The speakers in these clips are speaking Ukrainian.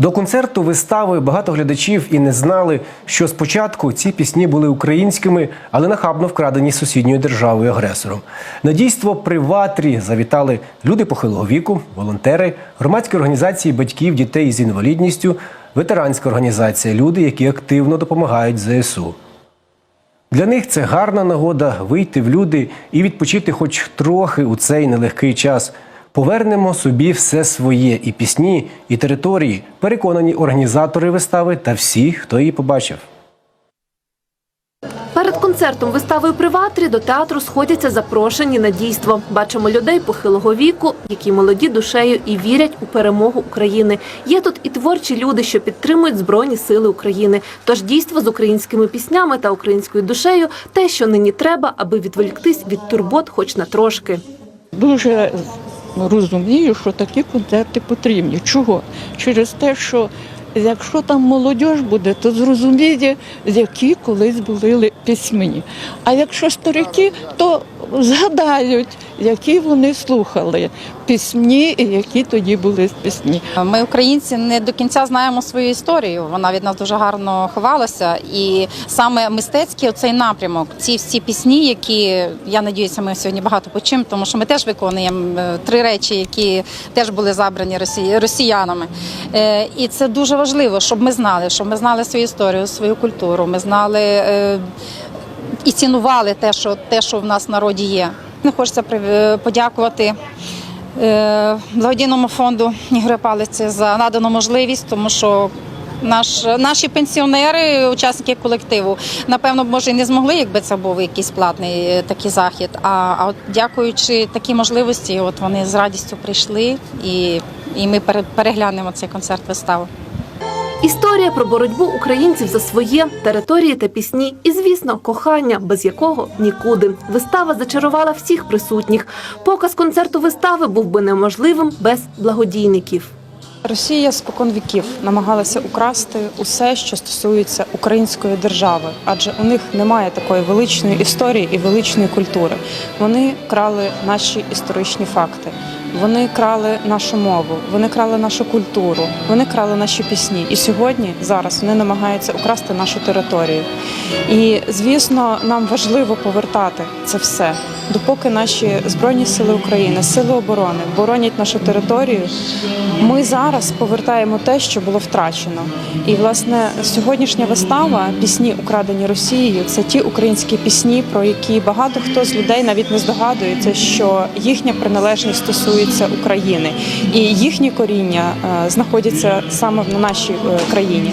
До концерту вистави багато глядачів і не знали, що спочатку ці пісні були українськими, але нахабно вкрадені сусідньою державою агресором. На дійство при ватрі завітали люди похилого віку, волонтери, громадські організації батьків дітей з інвалідністю, ветеранська організація, люди, які активно допомагають ЗСУ. Для них це гарна нагода вийти в люди і відпочити хоч трохи у цей нелегкий час. Повернемо собі все своє і пісні, і території, переконані організатори вистави та всі, хто її побачив. Перед концертом виставою «Приватрі» до театру сходяться запрошені на дійство. Бачимо людей похилого віку, які молоді душею і вірять у перемогу України. Є тут і творчі люди, що підтримують Збройні Сили України. Тож дійство з українськими піснями та українською душею – те, що нині треба, аби відволіктись від турбот хоч на трошки. дуже розумію, що такі концерти потрібні. Чого? Через те, що якщо там молодь буде, то зрозуміє, які колись були ли- пісні. А якщо старики, то згадають, які вони слухали пісні і які тоді були пісні. Ми, українці, не до кінця знаємо свою історію. Вона від нас дуже гарно ховалася. І саме мистецький оцей напрямок, ці всі пісні, які я надіюся, ми сьогодні багато почуємо, тому що ми теж виконуємо е, три речі, які теж були забрані росіянами. Е, І це дуже важливо, щоб ми знали, щоб ми знали свою історію, свою культуру. Ми знали е, і цінували те, що те, що в нас в народі є. Не хочеться при- подякувати е, благодійному фонду Ігоря Палиці за надану можливість, тому що наш, наші пенсіонери, учасники колективу, напевно, може, і не змогли, якби це був якийсь платний е, такий захід. А, а от дякуючи такій можливості, от вони з радістю прийшли і, і ми пере- переглянемо цей концерт виставу. Історія про боротьбу українців за своє території та пісні, і звісно, кохання, без якого нікуди. Вистава зачарувала всіх присутніх. Показ концерту вистави був би неможливим без благодійників. Росія спокон віків намагалася украсти усе, що стосується української держави, адже у них немає такої величної історії і величної культури. Вони крали наші історичні факти. Вони крали нашу мову, вони крали нашу культуру, вони крали наші пісні. І сьогодні зараз вони намагаються украсти нашу територію. І звісно, нам важливо повертати це все, допоки наші збройні сили України, сили оборони боронять нашу територію. Ми зараз повертаємо те, що було втрачено. І власне сьогоднішня вистава пісні, украдені Росією, це ті українські пісні, про які багато хто з людей навіть не здогадується, що їхня приналежність стосується України, і їхні коріння е, знаходяться саме на нашій е, країні.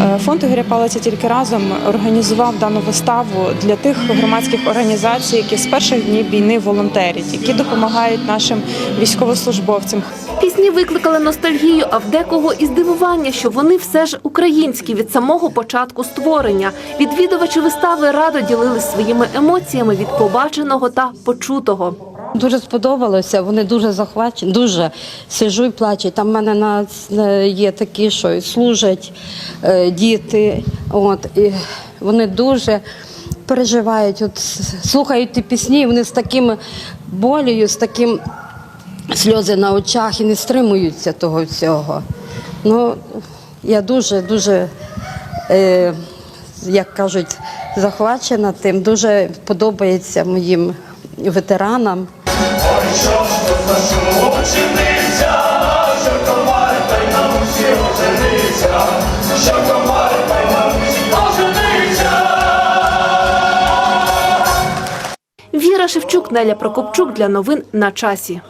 Е, Фонд Ігоря Палиця тільки разом організував дану виставу для тих громадських організацій, які з перших днів війни волонтерять, які допомагають нашим військовослужбовцям, Пісні викликали ностальгію, а в декого і здивування, що вони все ж українські від самого початку створення. Відвідувачі вистави радо ділились своїми емоціями від побаченого та почутого. Дуже сподобалося, вони дуже захвачені, дуже сижу і плачу. Там в мене на, є такі, що служать е, діти. От, і вони дуже переживають, от, слухають ті пісні, вони з таким болею, з таким сльози на очах і не стримуються того всього. Ну, я дуже, дуже, е, як кажуть, захвачена тим, дуже подобається моїм ветеранам. Віра Шевчук, Неля Прокопчук для новин на часі.